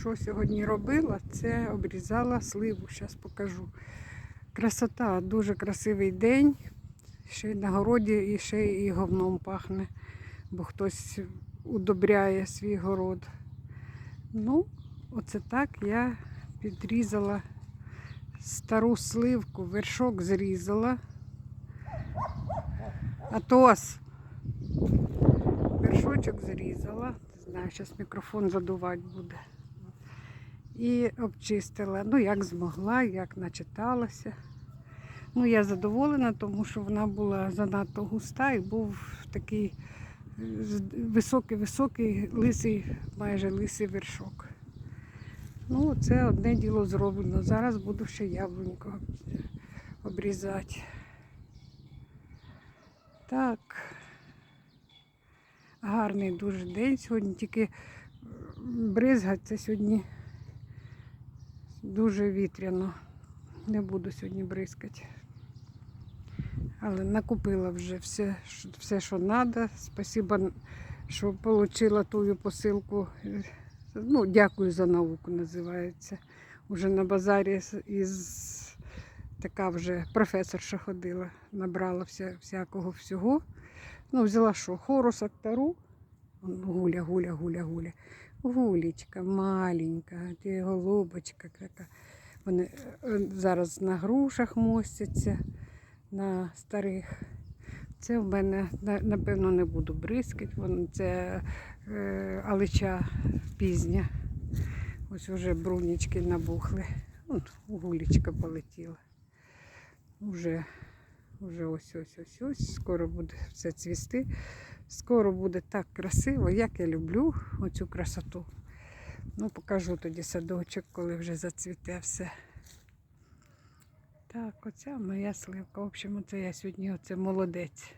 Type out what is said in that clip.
що сьогодні робила, це обрізала сливу. Зараз покажу. Красота, дуже красивий день. Ще й на городі і ще і говном пахне, бо хтось удобряє свій город. Ну, оце так я підрізала стару сливку, вершок зрізала. Атос. Вершочок зрізала. Не знаю, зараз мікрофон задувати буде. І обчистила. Ну, як змогла, як начиталася. Ну, я задоволена, тому що вона була занадто густа і був такий е, високий-високий, лисий, майже лисий вершок. Ну, це одне діло зроблено. Зараз буду ще яблунько обрізати. Так. Гарний дуже день сьогодні, тільки бризгати це сьогодні дуже вітряно. Не буду сьогодні бризкати. Але накупила вже все, все що треба. Спасибо, що отримала ту посилку. Ну, дякую за науку, називається. Уже на базарі із така вже професорша ходила, набрала вся, всякого всього. Ну, взяла що? Хорус актару. Гуля, гуля, гуля, гуля. Гулічка маленька, ти голубочка така. Вони е, зараз на грушах мостяться, на старих. Це в мене, напевно, не буду бризкати. Вон це е, алича пізня. Ось вже брунічки набухли. Вон гулічка полетіла. Уже, уже ось ось ось ось. Скоро буде все цвісти. Скоро буде так красиво, як я люблю оцю красоту. Ну, покажу тоді садочок, коли вже зацвіте все. Так, оця моя сливка. В общем, оце я сьогодні оце молодець.